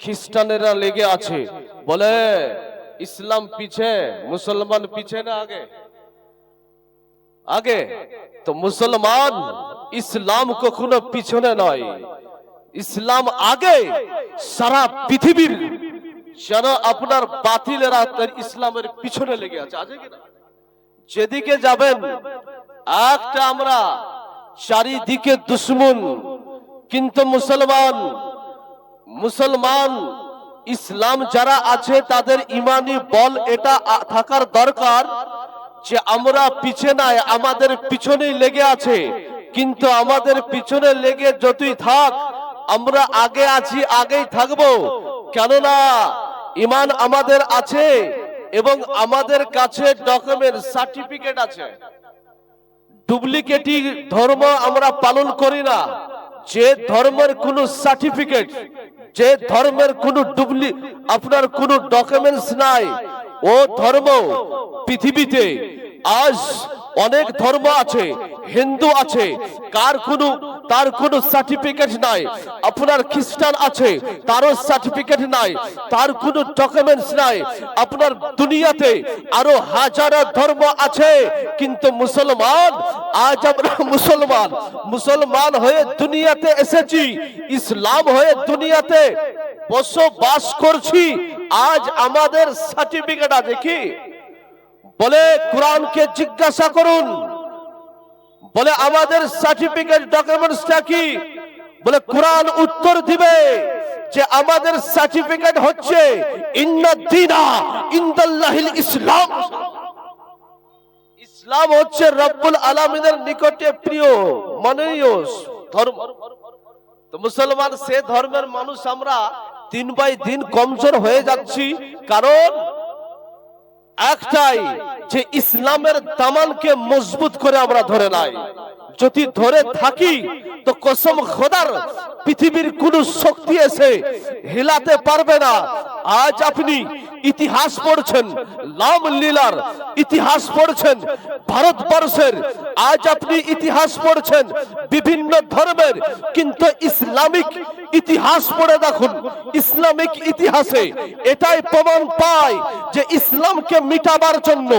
খ্রিস্টানেরা লেগে আছে। বলে, ইসলাম পিছে, মুসলমান পিছে না আগে? আগে? তো মুসলমান ইসলাম কখনো পিছনে নয়। ইসলাম আগে সারা পৃথিবীর যেন আপনার বাতিলেরা তার ইসলামের পিছনে লেগে আছে। আছে যেদিকে যাবেন, একটা আমরা চারিদিকে দুশ্মন, কিন্তু মুসলমান মুসলমান, ইসলাম যারা আছে তাদের ইমানি বল এটা থাকার দরকার যে আমরা পিছে নাই, আমাদের পিছনেই লেগে আছে। কিন্তু আমাদের পিছনে লেগে যতই থাক, আমরা আগে আছি, আগেই থাকব। কেননা, ইমান আমাদের আছে এবং আমাদের কাছে ডকুমেন্ট, সার্টিফিকেট আছে। ডুপ্লিকেটি ধর্ম আমরা পালন করি না। যে ধর্মের কোনো সার্টিফিকেট যে ধর্মের কোনো ডুবলি আপনার কোনো ডকুমেন্টস নাই। ও ধর্ম পৃথিবীতে আজ অনেক ধর্ম আছে, হিন্দু আছে, কার কোনো, তার কোনো সার্টিফিকেট নাই, আপনার খ্রিস্টান আছে, তারও সার্টিফিকেট নাই, তার কোনো ডকুমেন্টস নাই, আপনার দুনিয়াতে আরও হাজারো ধর্ম আছে, কিন্তু মুসলমান, আজ আমরা মুসলমান মুসলমান হয়ে দুনিয়াতে এসেছি, ইসলাম হয়ে দুনিয়াতে বসবাস করছি, আজ আমাদের সার্টিফিকেট আছে কি? বলে কোরআনকে জিজ্ঞাসা করুন। বলে আমাদের সার্টিফিকেট ডকুমেন্টসটা কি? বলে কোরআন উত্তর দিবে যে আমাদের সার্টিফিকেট হচ্ছে ইসলাম। ইসলাম হচ্ছে রব্বুল আলামিনের নিকটে প্রিয়, মাননীয় ধর্ম। তো মুসলমান সে ধর্মের মানুষ আমরা দিন বাই দিন কমজোর হয়ে যাচ্ছি। কারণ একটাই যে ইসলামের দামানকে মজবুত করে আমরা ধরে নাই। যদি ধরে থাকি, তো কসম খোদার, পৃথিবীর কোন শক্তি এসে হিলাতে পারবে না। আজ আপনি ইতিহাস পড়ছেন, লাম লীলার ইতিহাস পড়ছেন, ভারতবর্ষের, আজ আপনি ইতিহাস পড়ছেন, বিভিন্ন ধর্মের, কিন্তু ইসলামিক ইতিহাস পড়ে দেখুন, ইসলামিক ইতিহাসে এটাই প্রমাণ পায় যে ইসলামকে মিটাবার জন্য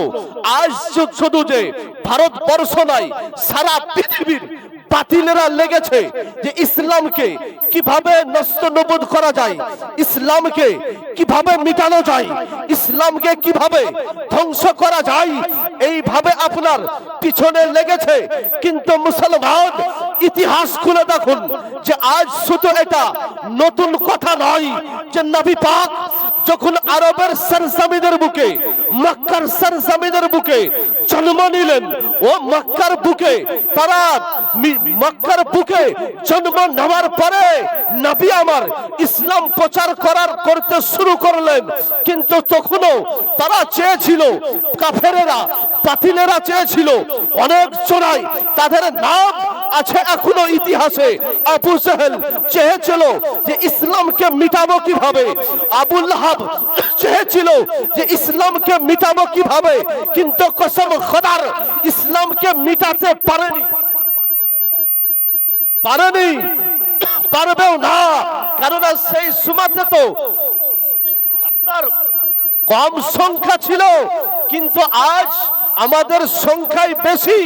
আজ শুধু যে ভারতবর্ষ নাই, সারা পৃথিবীর বাতিলেরা লেগেছে যে ইসলামকে কীভাবে নষ্ট নবুদ করা যায়, ইসলামকে কীভাবে মিটানো যায়, ইসলামকে কীভাবে ধ্বংস করা যায়, এইভাবে আপনার পিছনে লেগেছে। কিন্তু মুসলমান ইতিহাস খুলে দেখুন যে আজ শুধু এটা নতুন কথা নয় যে নবী পাক যখন আরবের সরজমিনের বুকে, মক্কার সরজমিনের বুকে জন্ম নিলেন, ও মক্কার বুকে তারা মক্কার বুকে জন্ম নেওয়ার পরে নবী আমার ইসলাম প্রচার করার করতে শুরু করলেন। কিন্তু তখনও তারা চেয়েছিল, কাফেরেরা, বাতিলেরা চেয়েছিল, অনেক চোরাই তাদের নাম আছে এখনও ইতিহাসে। আবু জাহেল চেয়েছিল যে ইসলামকে মিটাবো কীভাবে? আবুল লাহাব চেয়েছিল যে ইসলামকে মিটাবো কীভাবে? কিন্তু কসম খোদার, ইসলামকে মিটাতে পারেনি। পারেনি। পারবেও না। কারণ সেই সময়তে তো আপনার কম সংখ্যা ছিল, কিন্তু আজ আমাদের সংখ্যাই বেশি।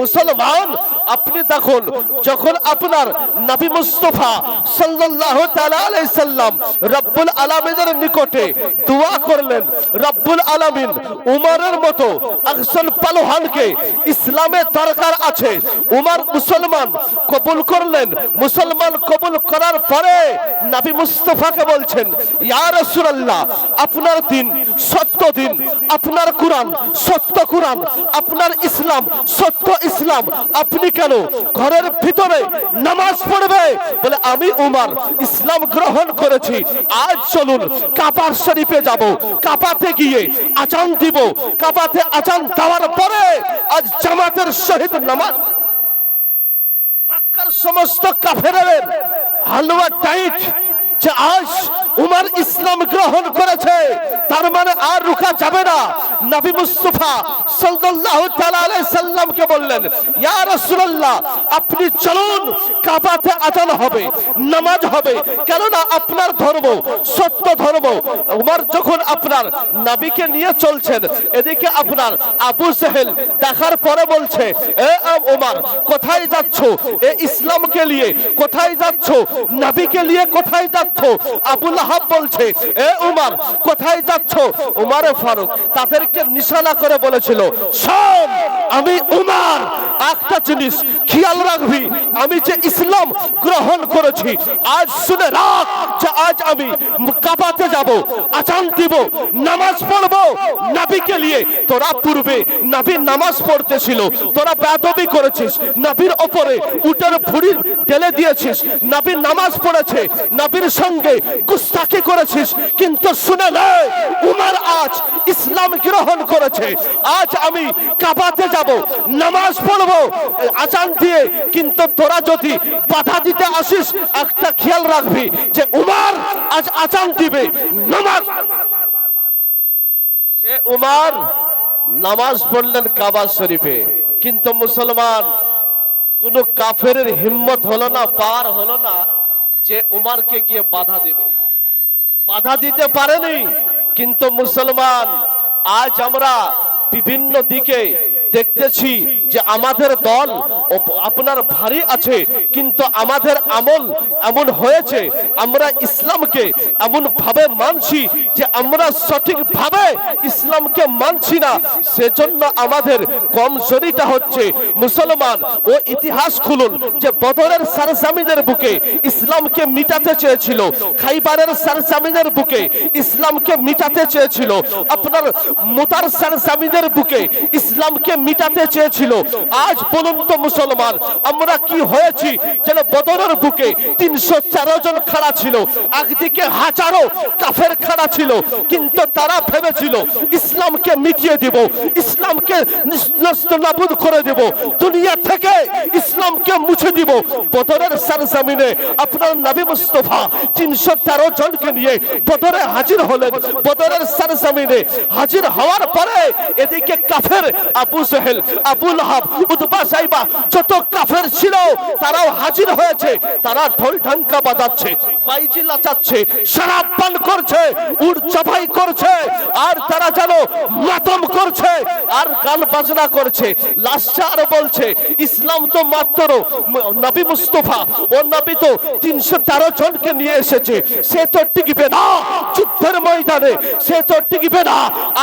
মুসলমান, আপনি দেখুন, যখন আপনার নবী মুস্তফা সাল্লাল্লাহু তাআলা আলাইহি সাল্লাম রব্বুল আলামিনের নিকটে দোয়া করলেন, রব্বুল আলামিন উমরের মতো একজন পালোহানকে ইসলামের দরকার আছে। উমর মুসলমান কবুল করলেন, মুসলমান কবুল করার পরে নবী মুস্তফাকে বলছেন, ইয়া রাসূলুল্লাহ, আপনার দিন সত্য দিন, আপনার কোরআন সত্য কোরআন, আপনার ইসলাম সত্য ইসলাম, আপনি কেন ঘরের ভিতরে নামাজ পড়বে? বলে, আমি উমার, ইসলাম গ্রহণ করেছি। আজ চলুন কাপার শরীফে যাব। কাপাতে গিয়ে আচান দিব। কাপাতে আচান দেওয়ার পরে আজ জামাতের সহিত নামাজ সমস্ত কাফেরের হালুয়া টাইট যে আজ উমার ইসলাম গ্রহণ করেছে, তার মানে আর রুখা যাবে না। নবী মুস্তাফা সাল্লাল্লাহু তাআলা সাল্লামকে বললেন, ইয়া রাসূলুল্লাহ, আপনি চলুন, কাবাতে আজান হবে, নামাজ হবে। কেননা আপনার ধর্ম সত্য ধর্ম। উমর যখন আপনার নবীকে নিয়ে চলছেন, এদিকে আপনার আবু সেহেল দেখার পরে বলছে, এ উমর, কোথায় যাচ্ছ? এ ইসলামকে নিয়ে কোথায় যাচ্ছ? নবীকে নিয়ে কোথায় যাচ্ছ? আবুল আহাব বলছে, এ উমর, কোথায় যাচ্ছ? উমারে ফারুক তাদেরকে নিশানা করে বলেছিল, শোন, আমি উমার, একটা জিনিস খেয়াল রাখবি, আমি যে ইসলাম গ্রহণ করেছি, আজ শুনে রাখ যে আজ আমি কাবাতে যাব, আজান দিব, নামাজ পড়ব, নাবিকে নিয়ে। তোরা পূর্বে নাবির নামাজ পড়তেছিল, তোরা বেদবি করেছিস, নবীর ওপরে উটের ভুড়ি ঢেলে দিয়েছিস নবী নামাজ পড়েছে, নবীর সঙ্গে গুস্তাকি করেছিস, কিন্তু শুনে নে, উমার আজ ইসলাম গ্রহণ করেছে। আজ আমি কাবাতে যাব, নামাজ পড়ব, আজান দিয়ে, কিন্তু তোরা যদি বাধা দিতে আসিস, একটা খেয়াল রাখবি যে উমার আজ আজান দিবে, নামাজ। সে উমার নামাজ পড়লেন কাবা শরীফে, কিন্তু মুসলমান কোন কাফের হিম্মত হলো না, পার হলো না। যে উমারকে গিয়ে বাধা দেবে। বাধা দিতে পারেনি কিন্তু মুসলমান আজ আমরা বিভিন্ন দিকে দেখতেছি যে আমাদের দল আপনার ভারী আছে, কিন্তু আমাদের আমল এমন হয়েছে, আমরা ইসলামকে এমন ভাবে মানছি যে আমরা সঠিক ভাবে ইসলামকে মানছি না। সেজন্য আমাদের কমজোরিটা হচ্ছে মুসলমান ও ইতিহাস খুলুন যে বদরের সারসামিদের বুকে ইসলামকে মিটাতে চেয়েছিল, খাইবারের সারসামিদের বুকে ইসলামকে মিটাতে চেয়েছিল, আপনার মোতার সারসামিদের বুকে ইসলামকে মিটাতে চেয়েছিল। আজ বলুন তো মুসলমান, আমরা কি হয়েছি যেন বদরের বুকে তিনশো তেরো জন খাড়া ছিল, একদিকে হাজারো কাফের খাড়া ছিল, কিন্তু তারা ভেবেছিল, ইসলামকে মিটিয়ে দিব, ইসলামকে নাবুদ করে দেব, দুনিয়া থেকে ইসলামকে মুছে দিব। বদরের সারজামিনে আপনার নবী মুস্তফা তিনশো তেরো জনকে নিয়ে বদরে হাজির হলেন। বদরের সারজামিনে হাজির হওয়ার পরে এদিকে কাফের Abu Suhail Abu Lahab Utba Shaiba যত কাফের ছিল, তারাও হাজির হয়েছে। তারা ঢোল ঢাঙ্কা বাজাচ্ছে, বাইজি লাচাচ্ছে শরাব পান করছে, উড় চাপাই করছে, আর তারা যেন মাতম করছে, আর গান বাজনা করছে। লাস্টে আর বলছে, ইসলাম তো মাত্র নবী মুস্তফা, ও নবী তো তিনশো তেরো জনকে নিয়ে এসেছে। সে তো টিকবে না যুদ্ধের ময়দানে, সে তো টিকবে না।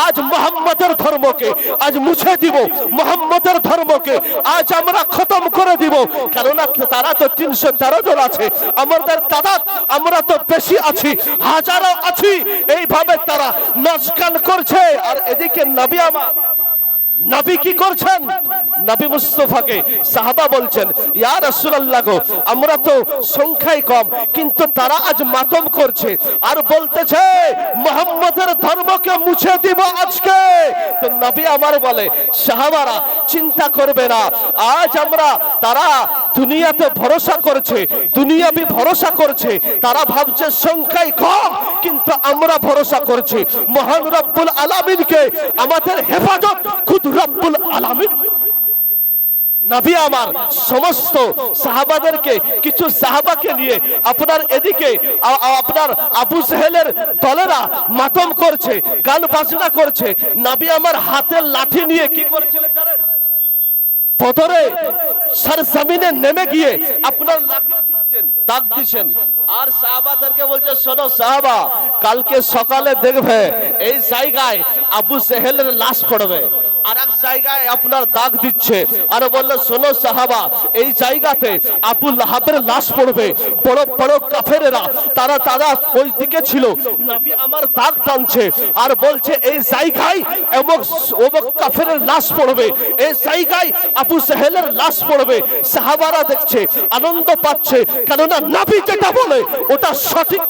আজ মোহাম্মদের ধর্মকে আজ মুছে দিব মোহাম্মদের ধর্মকে আজ আমরা খতম করে দিব। কেননা তারা তো তিনশো তেরো জন আছে। আমাদের দাদা, আমরা তো বেশি আছি হাজারো আছি। এইভাবে তারা নাচ করছে। আর এদিকে নবী আমার নবী কি করছেন? নবী মুস্তফাকে সাহাবা বলছেন, ইয়া রাসূলুল্লাহ গো, আমরা তো সংখ্যায় কম, কিন্তু তারা আজ মাতম করছে। আর বলতেছে, মোহাম্মদের ধর্মকে মুছে দিব আজকে। তো নবী আমার বলে, সাহাবারা, চিন্তা করবে না, আজ আমরা তারা দুনিয়াতে ভরসা করছে দুনিয়া দুনিয়াবি ভরসা করছে, তারা ভাবছে সংখ্যায় কম, কিন্তু আমরা ভরসা করছি। মহান রব্বুল আলামিনকে আমাদের হেফাজত খুদ রব্বুল আলামিন। নবী আমার সমস্ত সাহাবাদেরকে, কিছু সাহাবাকে নিয়ে আপনার এদিকে আপনার আবু সাহেলের দলেরা মাতম করছে, গান বাজনা করছে। নবী আমার হাতের লাঠি নিয়ে কি করেছিলেন জানেন? পথরে সার জমিনে নেমে গিয়ে আপনার দাগ দিচ্ছেন। আর সাহাবাদেরকে বলছে, শোনো সাহাবা, কালকে সকালে দেখবে এই জায়গায় আবু সেহেলের লাশ পড়বে। আর এক জায়গায় আপনার দাগ দিচ্ছে। আর বলল, শোনো সাহাবা, এই জায়গাতে আবু লাহাবের লাশ পড়বে। বড় বড় কাফেরেরা, তারা তারা ওই দিকে ছিল। নবী আমার দাগ টানছে। আর বলছে, এই জায়গায় অমুক অমুক কাফেরের লাশ পড়বে। এই জায়গায় আবু সাহেলের লাশ পড়বে সাহাবারা দেখছে আনন্দ পাচ্ছে। কেননা নাবি যেটা বলে ওটা সঠিক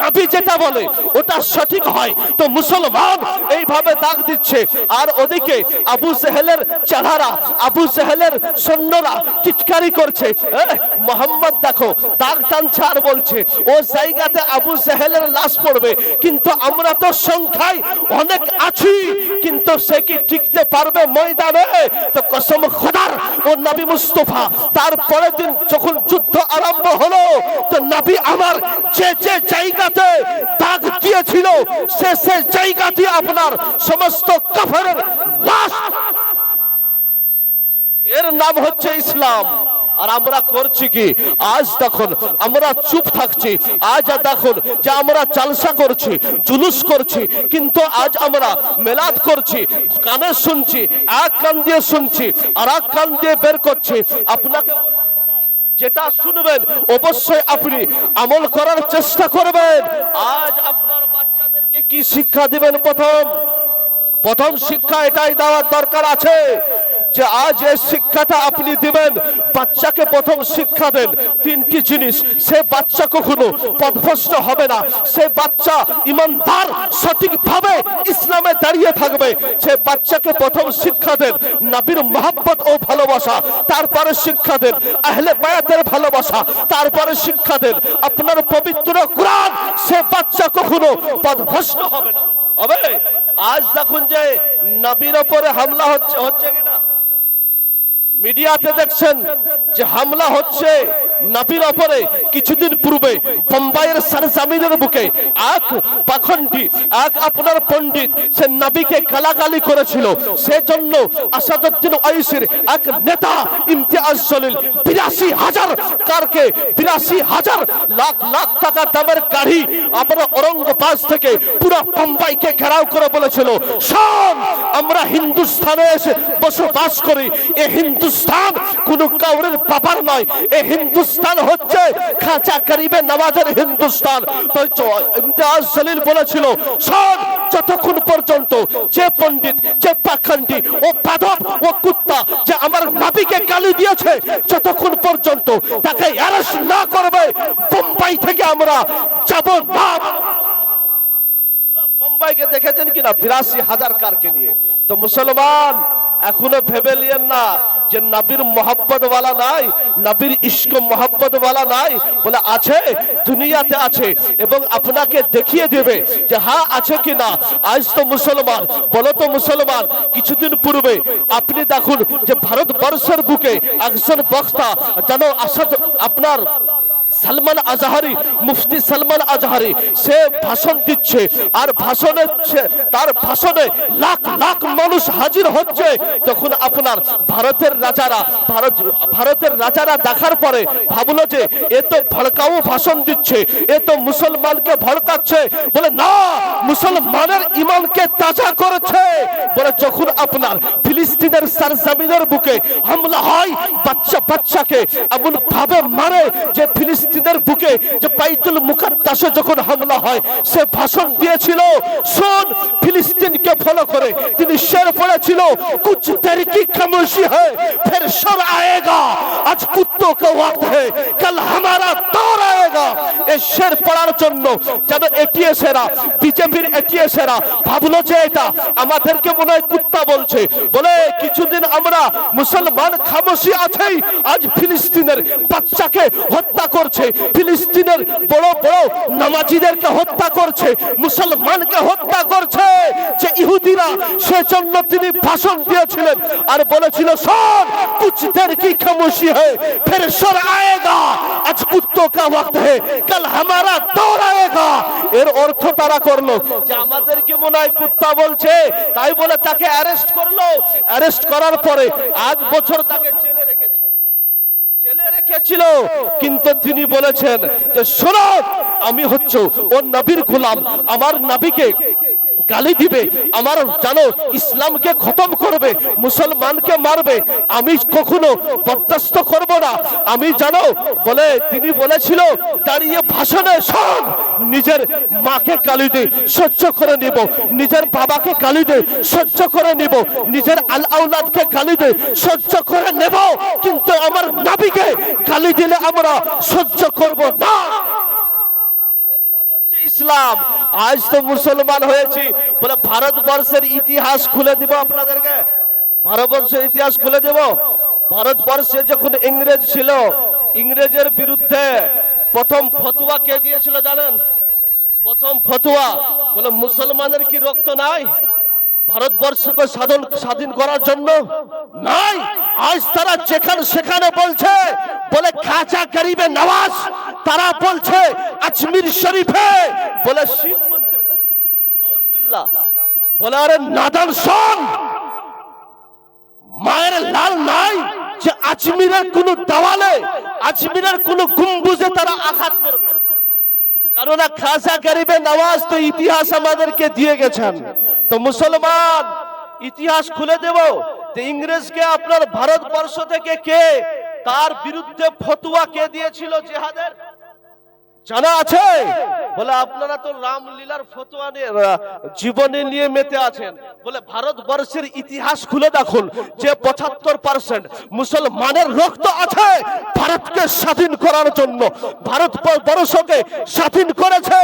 নাবি যেটা বলে, ওটা সঠিক হয়। তো মুসলমান এইভাবে দাগ দিচ্ছে। আর ওদিকে আবু সেহেলের চেহারা, আবু সেহেলের সৈন্যরা চিৎকারি করছে। মোহাম্মদ দেখো, দাগ টানছে আর বলছে, ও জায়গাতে আবু সেহেলের লাশ পড়বে, কিন্তু আমরা তো সংখ্যায় অনেক আছি, কিন্তু সে কি টিকতে পারবে ময়দানে? তো কসম খোদার, ও নবী মুস্তফা তারপরের দিন যখন যুদ্ধ আরম্ভ হলো, তো নবী আমার যে যে জায়গাতে দাগ দিয়েছিল সে সে জায়গাতে আপনার সমস্ত কাফেরের লাশ। এর নাম হচ্ছে ইসলাম। আর আমরা করছি কি? আজ দেখুন, আমরা চুপ থাকছি। আজ দেখুন যে আমরা জালসা করছি, জুলুস করছি, কিন্তু আজ আমরা মেলাদ করছি, কানে শুনছি, এক কান দিয়ে শুনছি, আর এক কান দিয়ে বের করছি। আপনাকে যেটা শুনবেন, অবশ্যই আপনি আমল করার চেষ্টা করবেন। আজ আপনার বাচ্চাদেরকে কি শিক্ষা দিবেন প্রথম? প্রথম শিক্ষা এটাই দেওয়ার দরকার আছে। যে আজ এই শিক্ষাটা আপনি দিবেন, বাচ্চাকে প্রথম শিক্ষা দেন। তিনটি জিনিস, সে বাচ্চা কখনো পথভ্রষ্ট হবে না। সে বাচ্চা ইমানদার, সঠিকভাবে ইসলামে দাঁড়িয়ে থাকবে। সে বাচ্চাকে প্রথম শিক্ষা দেন, নবীর মহাব্বত ও ভালোবাসা। তারপরে শিক্ষা দেন, আহলে বায়াতের ভালোবাসা। তারপরে শিক্ষা দেন, আপনার পবিত্র কোরআন, সে বাচ্চা কখনো পথভ্রষ্ট হবে না। হবে? আজ দেখুন যে নবীর ওপরে হামলা হচ্ছে হচ্ছে কিনা? মিডিয়াতে দেখছেন যে হামলা হচ্ছে নবীর ওপরে কিছুদিন পূর্বে বোম্বাইয়ের সরজমিনের বুকে। এক পাখন্ডি এক আপনার পণ্ডিত, সে নবীকে গালাগালি করেছিল। সেজন্য আসাদুদ্দিন ওয়াইসির এক নেতা ইমতিয়াজ জলিল বিরাশি হাজার কারকে, বিরাশি হাজার লাখ লাখ টাকা দামের গাড়ি আপনার ঔরঙ্গবাজ থেকে পুরো বোম্বাইকে ঘেরাও করে বলেছিল সব আমরা হিন্দুস্তানে এসে বসবাস করি। এ হিন্দুস্তান কোন কাউরের বাবার নয়। এ হিন্দুস্তান হচ্ছে খাঁচা করিবে নওয়াজের হিন্দুস্তান। তো ইমতিয়াজ জলিল বলেছিল, শোন, যতক্ষণ পর্যন্ত যে পণ্ডিত, যে পাখন্ডি ও পাধক ও কুত্তা যে আমার নাবিকে গালি দিয়েছে, যতক্ষণ পর্যন্ত তাকে অ্যারেস্ট না করবে, বোম্বাই থেকে আমরা যাব না। বোম্বাইকে দেখেছেন কিনা? বিরাশি হাজার কারকে নিয়ে। তো মুসলমান এখনও ভেবে লিয়েন না যে নবীর মোহাব্বত ওয়ালা নাই, নবীর ইস্ক মোহাব্বত ওয়ালা নাই। বলে, আছে, দুনিয়াতে আছে এবং আপনাকে দেখিয়ে দেবে যে হ্যাঁ আছে কিনা। আজ তো মুসলমান, বলো তো মুসলমান, কিছুদিন পূর্বে আপনি দেখুন যে ভারতবর্ষের বুকে একজন বক্তা যেন আসাদ, আপনার সালমান আজহারি, মুফতি সালমান আজহারি, সে ভাষণ দিচ্ছে। আর ভাষণে তার ভাষণে লাখ লাখ মানুষ হাজির হচ্ছে। তখন আপনার ভারতের রাজারা, ভারত, ভারতের রাজারা দেখার পরে ভাবলো যে এ তো ভড়কাও ভাষণ দিচ্ছে, এ তো মুসলমানকে ভড়কাচ্ছে, বলে না, মুসলমানের ইমানকে তাজা করেছে। বলে যখন আপনার ফিলিস্তিনের সারজামিনের বুকে হামলা হয়, বাচ্চা বাচ্চাকে এমন ভাবে মারে যে ফিলিস্তিনের বুকে যে বাইতুল মুকাদ্দাসে যখন হামলা হয়, সে ভাষণ দিয়েছিল, শোন, ফিলিস্তিনকে ফলো করে। তিনি শের পড়েছিল कुछ देर की खामोशी है फिर शर आएगा आज कुत्तों का वक्त है कल हमारा দেশের পড়ার জন্য যেন এটিয়ে সেরা, বিজেপির এটিয়ে সেরা। ভাবলো যে এটা আমাদেরকে মনে হয় কুত্তা বলছে। বলে কিছুদিন আমরা মুসলমান খামোশি আছেই, আজ ফিলিস্তিনের বাচ্চাকে হত্যা করছে। ফিলিস্তিনের বড় বড় নামাজিদেরকে হত্যা করছে, মুসলমানকে হত্যা করছে যে ইহুদিরা সেজন্য তিনি ভাষণ দিয়েছিলেন আর বলেছিল সব কুচদের কি খামোশি হয় ফের সর আয়েগা? আজ কুত্তো কা ওয়াক্ত হে কাল হাম হামারা দৌড়ায়েগা। এর অর্থ তারা করল যে আমাদেরকে মনে হয় কুত্তা বলছে, তাই বলে তাকে অ্যারেস্ট করল। অ্যারেস্ট করার পরে আজ বছর তাকে জেলে রেখেছে। কিন্তু তিনি বলেছেন যে, শোনো, আমি হচ্ছে ও নবীর গুলাম। আমার নাবিকে গালি দিবে, আমার জানো, ইসলামকে খতম করবে, মুসলমানকে মারবে, আমি কখনো বরদাস্ত করব না। আমি জানো, বলে, তিনি বলেছিল, দাঁড়িয়ে ভাষণে শোন, নিজের মাকে গালি দে, সহ্য করে নিব, নিজের বাবাকে গালি দে, সহ্য করে নিব, নিজের আল আউলাদকে গালি দে, সহ্য করে নেব, কিন্তু আমার নাবিকে গালি দিলে আমরা সহ্য করব না এর নাম হচ্ছে হচ্ছে ইসলাম। আজ তো মুসলমান হয়েছি। বলে ভারতবর্ষের ইতিহাস খুলে দিব আপনাদেরকে? ভারতবর্ষের ইতিহাস খুলে দেব? ভারতবর্ষে যখন ইংরেজ ছিল, ইংরেজের বিরুদ্ধে প্রথম ফতুয়া কে দিয়েছিল জানেন? প্রথম ফতুয়া। বলে মুসলমানের কি রক্ত নাই? ভারতবর্ষকে স্বাধীন স্বাধীন করার জন্য নাই আজ তারা যেখানে, সেখানে বলছে, বলে খাজা গরিবে নওয়াজ, তারা বলছে, আজমির শরীফে, বলে শিব মন্দির। বলে আরে নাদান শোন, মায়ের লাল নাই যে আজমিরের কোন দেওয়ালে, আজমিরের কোন গম্বুজে তারা আঘাত করবে কেননা খাসা গরিবে নওয়াজ তো ইতিহাস আমাদেরকে দিয়ে গেছেন। তো মুসলমান, ইতিহাস খুলে দেব তো ইংরেজকে আপনার ভারতবর্ষ থেকে কে, তার বিরুদ্ধে ফতুয়া কে দিয়েছিল জেহাদের? জানা আছে? বলে, আপনারা তো রামলীলার ফতোয়া নিয়ে জীবনী নিয়ে মেতে আছেন। বলে, ভারতবর্ষের ইতিহাস খুলে দেখুন, যে পঁচাত্তর পার্সেন্ট মুসলমানের রক্ত আছে ভারতকে স্বাধীন করার জন্য। ভারত বর্ষকে স্বাধীন করেছে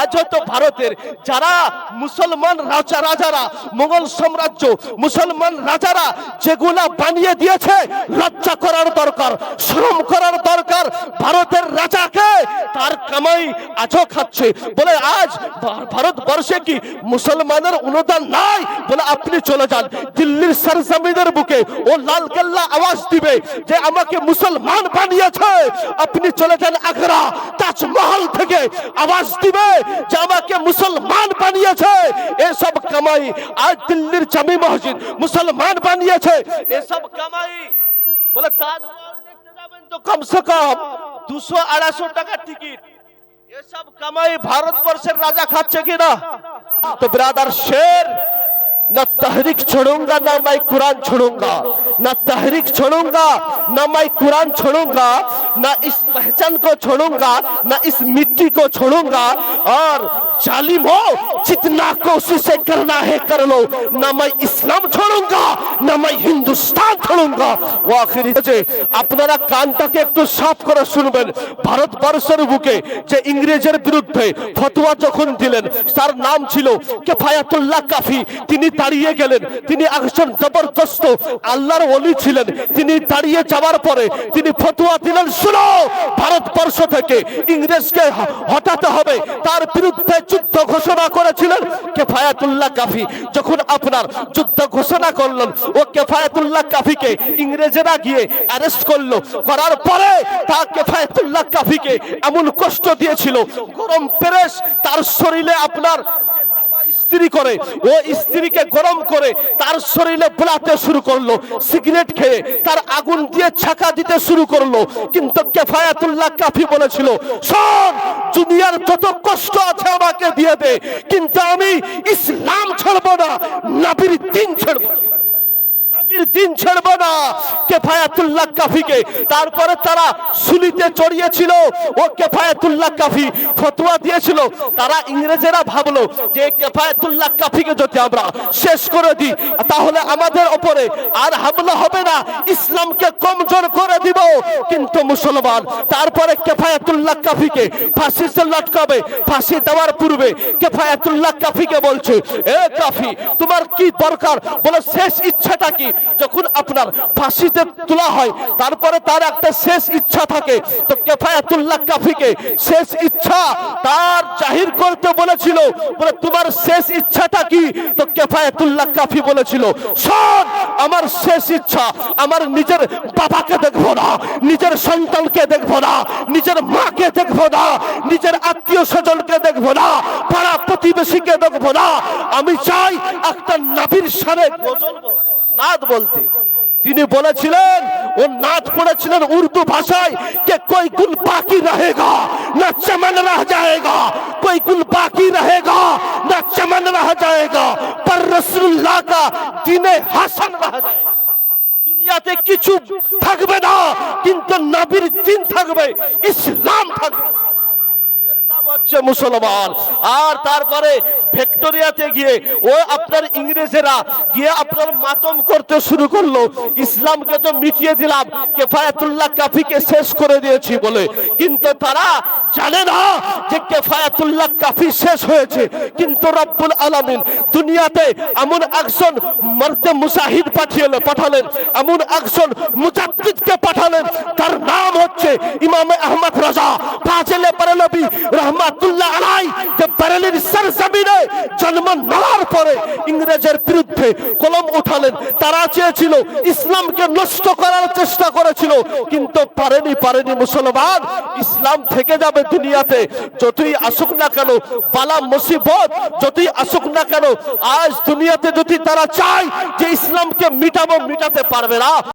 আজ তো ভারতের। যারা মুসলমান রাজা, রাজারা মোগল সাম্রাজ্য, মুসলমান রাজারা যেগুলা বানিয়ে দিয়েছে, লজ্জা করার দরকার, শ্রম করার দরকার ভারতের রাজাকে, তার কামাই আজও খাচ্ছে। বলে, আজ ভারতবর্ষে কি মুসলমানের অনুদান নাই? বলে, আপনি চলে যান। দিল্লির সরজমিনের বুকে ও লাল কেল্লা আওয়াজ দিবে যে আমাকে মুসলমান বানিয়েছে। আপনি চলে যান আগ্রা, তাজমহল থেকে আওয়াজ দিবে যে আমাকে মুসলমান বানিয়েছে। এসব কামাই আজ দিল্লির জামি মসজিদ মুসলমান বানিয়েছে। এসব কামাই বলে, তাজমহল তো কমসে কম দুশো আড়াইশো টাকার টিকিট। এসব কামাই ভারতবর্ষের রাজা খাচ্ছে কিনা? তো ব্রাদার শের न तहरीक छोड़ूंगा ना मैं कुरान छोड़ूंगा न तहरीक छोड़ूंगा ना मैं कुरान छोड़ूंगा ना इस पहचान को छोड़ूंगा ना इस मिट्टी को छोड़ूंगा और जालिम हो जितना कोशिश करना है कर लो ना मैं इस्लाम छोड़ूंगा ना मैं हिंदुस्तान छोड़ूंगा ও আখিরি যে আপনারা কানটাকে একটু সাফ করে শুনবেন ভারতবর্ষের বুকে যে ইংরেজের বিরুদ্ধে ফতোয়া যখন দিলেন তার নাম ছিল কেফায়াতুল্লাহ কাফি তিনি দাঁড়িয়ে গেলেন। তিনি একজন জবরদস্ত আল্লাহর ওলি ছিলেন। তিনি দাঁড়িয়ে যাওয়ার পরে তিনি ফতোয়া দিলেন, শুনো, ভারতবর্ষ থেকে ইংরেজকে হটাতে হবে। তার বিরুদ্ধে যুদ্ধ ঘোষণা করেছিলেন কেফায়াতুল্লাহ কাফি। যখন আপনার যুদ্ধ ঘোষণা করলেন, ও কেফায়াতুল্লাহ কাফিকে ইংরেজেরা গিয়ে অ্যারেস্ট করল। করার পরে তা কেফায়াতুল্লাহ কাফিকে এমন কষ্ট দিয়েছিল, গরম পেরেস তার শরীরে আপনার স্ত্রী করে, ও স্ত্রীকে গরম করে তার শরীরে বোলাতে শুরু করল সিগারেট খেয়ে তার আগুন দিয়ে ছাকা দিতে শুরু করল। কিন্তু কেফায়াতুল্লাহ কাফি বলেছিল সব দুনিয়ার যত কষ্ট আছে আমাকে দিয়ে দে, কিন্তু আমি ইসলাম ছাড়বো না, নাবির দিন ছাড়বো। দিন না। কেফায়াতুল্লাহ কাফিকে। তারপরে তারা সুলিতে চড়িয়েছিল। ও কেফায়াতুল্লাহ কাফি ফতোয়া দিয়েছিল। তারা ইংরেজেরা ভাবলো যে কেফায়াতুল্লাহ কাফিকে যদি আমরা শেষ করে দিই, তাহলে আমাদের ওপরে আর হামলা হবে না। ইসলামকে কমজোর করে দিব। কিন্তু মুসলমান, তারপরে কেফায়াতুল্লাহ কাফিকে ফাঁসিতে লটকাবে। ফাঁসি দেওয়ার পূর্বে কেফায়াতুল্লাহ কাফিকে বলছে, এ কাফি, তোমার কি দরকার? বলে, শেষ ইচ্ছাটা কি? যখন আপনার ফাঁসিতে তোলা হয়, তারপরে তার একটা শেষ ইচ্ছা থাকে, তো কেফায়াতুল্লাহ কাফিকে শেষ ইচ্ছা তার জাহির করতে বলেছিল, বলে তোমার শেষ ইচ্ছাটা কি? তো কেফায়াতুল্লাহ কাফি বলেছিল, শোন, আমার শেষ ইচ্ছা, আমার নিজের বাবাকে দেখব না, নিজের সন্তানকে দেখব না, নিজের মাকে দেখব না, নিজের আত্মীয় স্বজনকে দেখব না, পাড়া প্রতিবেশীকে দেখব না। আমি চাই একটা নাবির গজল নাথ বলতে। তিনি বলেছিলেন, ও নাচ পড়েছিলেন উর্দু ভাষায়, কে কই গুল বাকি রহেগা? না চমন রহ যায়গা। কই গুল বাকি রহেগা? না চমন রহ যায়গা। পর রসুল্লাহ কা দিনে হাসান রহ যায়গা। দুনিয়াতে কিছু থাকবে না, কিন্তু নবীর দিন থাকবে, ইসলাম থাকবে। মুসলমান। আর তারপরে গিয়ে ও আপনার ইংরেজেরা গিয়ে আপনার মাতম করতে শুরু করল। ইসলামকে তো মিটিয়ে দিলাম, কেফায়াতুল্লাহ কাফিকে শেষ করে দিয়েছি বলে। কিন্তু তারা জানে না যে কেফায়াতুল্লাহ কাফি শেষ হয়েছে। কিন্তু রব্বুল আলামিন দুনিয়াতে এমন একজন মর্দে মুসাহিদ পাঠিয়ে পাঠালেন, এমন একজন মুজাদ্দিদকে পাঠালেন, তার নাম হচ্ছে ইমাম আহমদ রাজা। বরেলবি রহমাতুল্লাহ আলাই যে বরেলির সরজমিনে জন্ম নেওয়ার পরে ইংরেজের বিরুদ্ধে কলম উঠালেন তারা চেয়েছিল ইসলামকে নষ্ট করার চেষ্টা করেছিল, কিন্তু পারেনি পারেনি মুসলমান। ইসলাম থেকে যাবে দুনিয়াতে। যতই আসুক না কেন, বালা মুসিবত, যতই আসুক না কেন, আজ দুনিয়াতে যদি তারা চায় যে ইসলামকে মিটাবো, মিটাতে পারবে না।